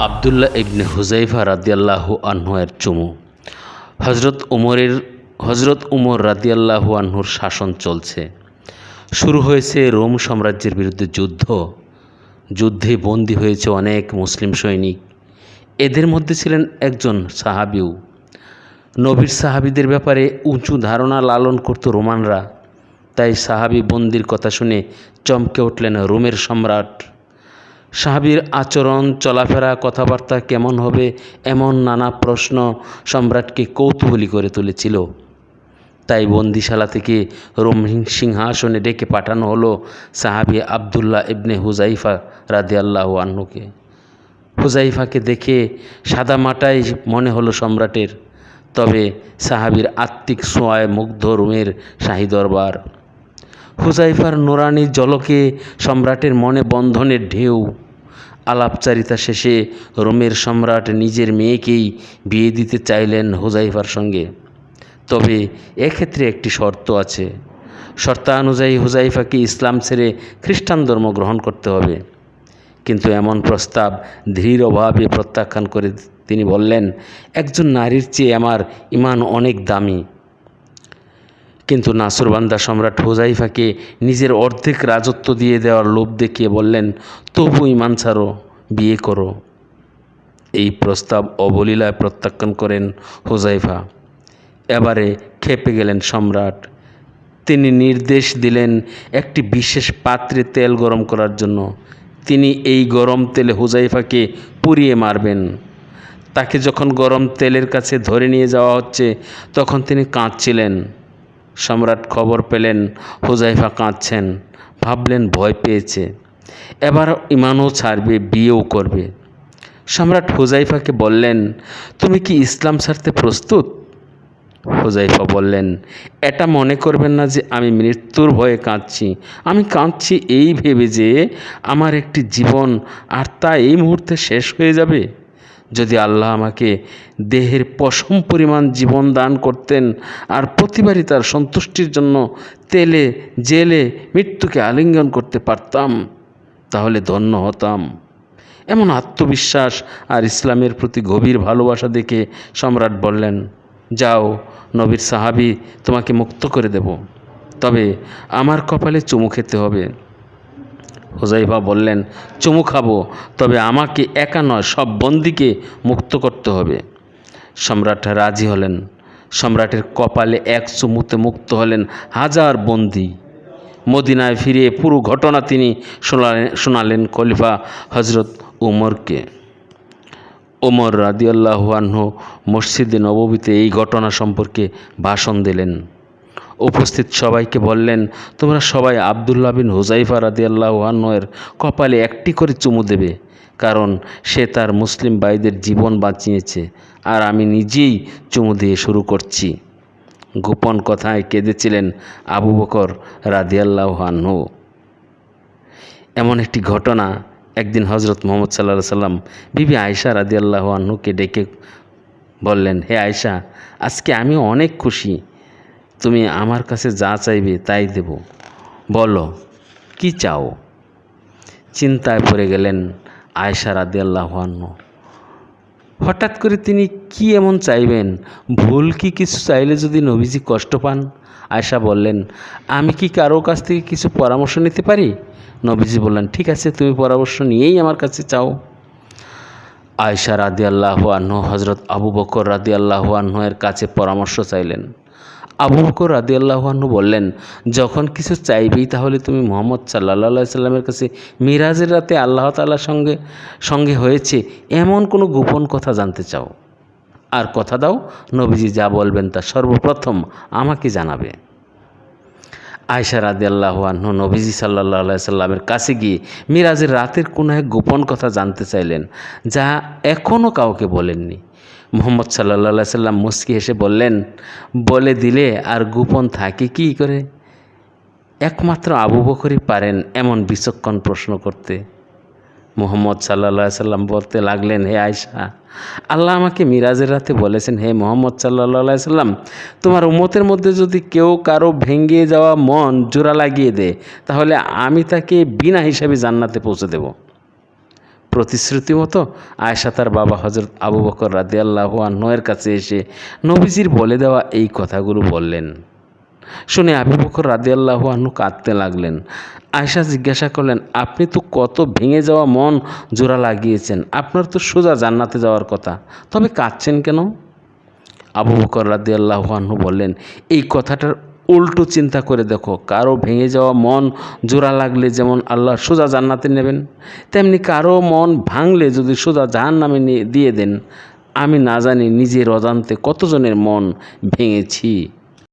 আবদুল্লাহ ইবনে হুজাইফা রাদিয়াল্লাহু আনহুয়ের চুমু। হজরত উমরের হজরত উমর রাদিয়াল্লাহু আনহুর শাসন চলছে। শুরু হয়েছে রোম সাম্রাজ্যের বিরুদ্ধে যুদ্ধ। যুদ্ধে বন্দী হয়েছে অনেক মুসলিম সৈনিক। এদের মধ্যে ছিলেন একজন সাহাবিও। নবীর সাহাবিদের ব্যাপারে উঁচু ধারণা লালন করত রোমানরা। তাই সাহাবি বন্দির কথা শুনে চমকে উঠলেন রোমের সম্রাট। সাহাবির আচরণ, চলাফেরা, কথাবার্তা কেমন হবে এমন নানা প্রশ্ন সম্রাটকে কৌতূহলী করে তুলেছিল। তাই বন্দিশালা থেকে রোম সিংহাসনে ডেকে পাঠানো হলো সাহাবি আবদুল্লাহ ইবনে হুজাইফা রাদি আল্লাহ আন্নুকে হুজাইফাকে দেখে সাদা মাটাই মনে হলো সম্রাটের, তবে সাহাবির আত্মিক সোয়ায় মুগ্ধ রুমের শাহী দরবার। হুজাইফার নোরানি জলকে সম্রাটের মনে বন্ধনের ঢেউ আলাপচারিতা শেষে রোমের সম্রাট নিজের মেয়েকেই বিয়ে দিতে চাইলেন হুজাইফার সঙ্গে। তবে এক্ষেত্রে একটি শর্ত আছে। শর্তানুযায়ী হুজাইফাকে ইসলাম ছেড়ে খ্রিস্টান ধর্ম গ্রহণ করতে হবে। কিন্তু এমন প্রস্তাব ধীর অভাবে প্রত্যাখ্যান করে তিনি বললেন, একজন নারীর চেয়ে আমার ইমান অনেক দামি। কিন্তু নাসুরবান্দা সম্রাট হুজাইফাকে নিজের অর্ধেক রাজত্ব দিয়ে দেওয়ার লোভ দেখিয়ে বললেন, তবু ইমান ছাড়ো, বিয়ে করো। এই প্রস্তাব অবলীলায় প্রত্যাখ্যান করেন হুজাইফা। এবারে খেপে গেলেন সম্রাট। তিনি নির্দেশ দিলেন একটি বিশেষ পাত্রে তেল গরম করার জন্য। তিনি এই গরম তেলে হুজাইফাকে পুড়িয়ে মারবেন। তাকে যখন গরম তেলের কাছে ধরে নিয়ে যাওয়া হচ্ছে, তখন তিনি কাঁদছিলেন। সম্রাট খবর পেলেন, হুজাইফা কাঁদছেন, ভাবলেন ভয় পেয়েছে। এবার ইমানও ছাড়বে, বিয়েও করবে। সম্রাট হুজাইফাকে বললেন, তুমি কি ইসলাম ছাড়তে প্রস্তুত? হুজাইফা বললেন, এটা মনে করবেন না যে আমি মৃত্যুর ভয়ে কাঁদছি। আমি কাঁদছি এই ভেবে যে আমার একটি জীবন আর তা এই মুহূর্তে শেষ হয়ে যাবে। যদি আল্লাহ আমাকে দেহের পশম পরিমাণ জীবন দান করতেন আর প্রতিবারই তার সন্তুষ্টির জন্য তেলে, জেলে মৃত্যুকে আলিঙ্গন করতে পারতাম, তাহলে ধন্য হতাম। এমন আত্মবিশ্বাস আর ইসলামের প্রতি গভীর ভালোবাসা দেখে সম্রাট বললেন, যাও, নবীর সাহাবি, তোমাকে মুক্ত করে দেব। তবে আমার কপালে চুমু খেতে হবে। হুজাইফা বললেন, চুমু খাব, তবে আমাকে একা নয়, সব বন্দিকে মুক্ত করতে হবে। সম্রাট রাজি হলেন। সম্রাটের কপালে এক চুমুতে মুক্ত হলেন হাজার বন্দি। মদিনায় ফিরে পুরো ঘটনা তিনি শোনালেন শোনালেন খলিফা হজরত উমরকে। ওমর রাদিয়াল্লাহুয়ানহু মসজিদে নববীতে এই ঘটনা সম্পর্কে ভাষণ দিলেন। উপস্থিত সবাইকে বললেন, তোমরা সবাই আবদুল্লাহ বিন হুজাইফা রাদিয়াল্লাহুয়ানহের কপালে একটি করে চুমু দেবে, কারণ সে তার মুসলিম ভাইদের জীবন বাঁচিয়েছে আর আমি নিজেই চুমু দিয়ে শুরু করছি। গোপন কথায় কেঁদেছিলেন আবু বকর রাদিয়াল্লাহানহু এমন একটি ঘটনা একদিন হজরত মোহাম্মদ সাল্লাহ সাল্লাম বিবি আয়সা রাদিয়াল্লাহ আহ্নুকে ডেকে বললেন, হে আয়সা আজকে আমি অনেক খুশি। তুমি আমার কাছে যা চাইবে তাই দেব। বলো, কি চাও? চিন্তায় পড়ে গেলেন আয়সা রাদিয়াল্লাহ আহ্ন হঠাৎ করে তিনি কি এমন চাইবেন? ভুল কি কিছু চাইলে যদি নবীজি কষ্ট পান? আয়সা বললেন, আমি কি কারও কাছ থেকে কিছু পরামর্শ নিতে পারি? নবীজি বললেন, ঠিক আছে, তুমি পরামর্শ নিয়েই আমার কাছে চাও। আয়সা রাদি আল্লাহ আহ্ন হজরত আবু বকর রাদি আল্লাহ আহ্নের কাছে পরামর্শ চাইলেন। আবু বকর রাদি আল্লাহ আহ্ন বললেন, যখন কিছু চাইবেই তাহলে তুমি মোহাম্মদ সাল্লা সাল্লামের কাছে মিরাজের রাতে আল্লাহ তাল্লার সঙ্গে সঙ্গে হয়েছে এমন কোনো গোপন কথা জানতে চাও। আর কথা দাও, নবীজি যা বলবেন তা সর্বপ্রথম আমাকে জানাবে। আয়সা রাদি আল্লাহ আহ্ন নবীজি সাল্লাহ সাল্লামের কাছে গিয়ে মিরাজের রাতের কোনো এক গোপন কথা জানতে চাইলেন, যা এখনও কাউকে বলেননি। মোহাম্মদ সাল্লাহ সাল্লাম মুস্কি এসে বললেন, বলে দিলে আর গোপন থাকে কি করে? একমাত্র আবু বকরই পারেন এমন বিচক্ষণ প্রশ্ন করতে। মোহাম্মদ সাল্লা সাল্লাম বলতে লাগলেন, হে আয়সা আল্লাহ আমাকে মিরাজের রাতে বলেছেন, হে মোহাম্মদ সাল্লা সাল্লাম, তোমার উমতের মধ্যে যদি কেউ কারও ভেঙে যাওয়া মন জোড়া লাগিয়ে দেয়, তাহলে আমি তাকে বিনা হিসাবে জান্নাতে পৌঁছে দেব। প্রতিশ্রুতি মতো আয়সা তার বাবা হজরত আবু বকর রাদিয়াল্লাহ আহ্নয়ের কাছে এসে নবীজির বলে দেওয়া এই কথাগুলো বললেন। শুনে আবু বকর রাদিয়াল্লাহু আনহু কাঁদতে লাগলেন। আয়সা জিজ্ঞাসা করলেন, আপনি তো কত ভেঙে যাওয়া মন জোড়া লাগিয়েছেন, আপনার তো সোজা জান্নাতে যাওয়ার কথা, তবে কাঁদছেন কেন? আবু বকর রাদিয়াল্লাহু আনহু বললেন, এই কথাটার উল্টো চিন্তা করে দেখো, কারও ভেঙে যাওয়া মন জোড়া লাগলে যেমন আল্লাহ সোজা জান্নাতে নেবেন, তেমনি কারও মন ভাঙলে যদি সোজা জাহান নামে দিয়ে দেন, আমি না জানি নিজের অজান্তে কতজনের মন ভেঙেছি।